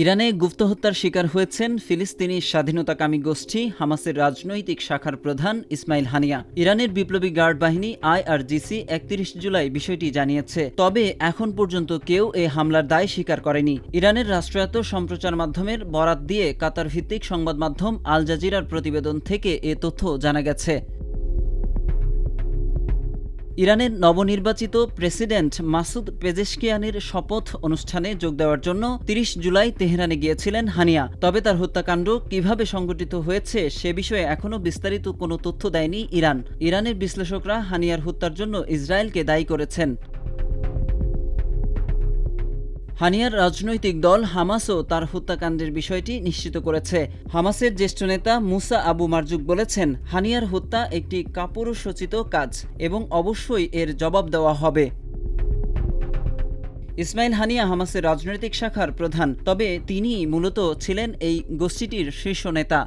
ইরানে গুপ্ত হত্যার শিকার হয়েছেন ফিলিস্তিনি স্বাধীনতাকামী গোষ্ঠী হামাসের রাজনৈতিক শাখার প্রধান ইসমাইল হানিয়া। ইরানের বিপ্লবী গার্ড বাহিনী আইআরজিসি একত্রিশ জুলাই বিষয়টি জানিয়েছে। তবে এখন পর্যন্ত কেউ এ হামলার দায় স্বীকার করেনি। ইরানের রাষ্ট্রায়ত্ত সম্প্রচার মাধ্যমের বরাত দিয়ে কাতার ভিত্তিক সংবাদ মাধ্যম আল জাজিরার প্রতিবেদন থেকে এ তথ্য জানা গেছে। ইরানের নবনির্বাচিত প্রেসিডেন্ট মাসুদ পেজেশকিয়ানের শপথ অনুষ্ঠানে যোগ দেওয়ার জন্য তিরিশ জুলাই তেহরানে গিয়েছিলেন হানিয়া। তবে তার হত্যাকাণ্ড কীভাবে সংগঠিত হয়েছে সে বিষয়ে এখনও বিস্তারিত কোনো তথ্য দেয়নি ইরান। ইরানের বিশ্লেষকরা হানিয়ার হত্যার জন্য ইসরায়েলকে দায়ী করেছেন। হানিয়ার রাজনৈতিক দল হামাসও তার হত্যাকাণ্ডের বিষয়টি নিশ্চিত করেছে। হামাসের জ্যেষ্ঠ নেতা মুসা আবু মারজুক বলেছেন, হানিয়ার হত্যা একটি কাপুরুষোচিত কাজ এবং অবশ্যই এর জবাব দেওয়া হবে। ইসমাইল হানিয়া হামাসের রাজনৈতিক শাখার প্রধান, তবে তিনি মূলত ছিলেন এই গোষ্ঠীটির শীর্ষ নেতা।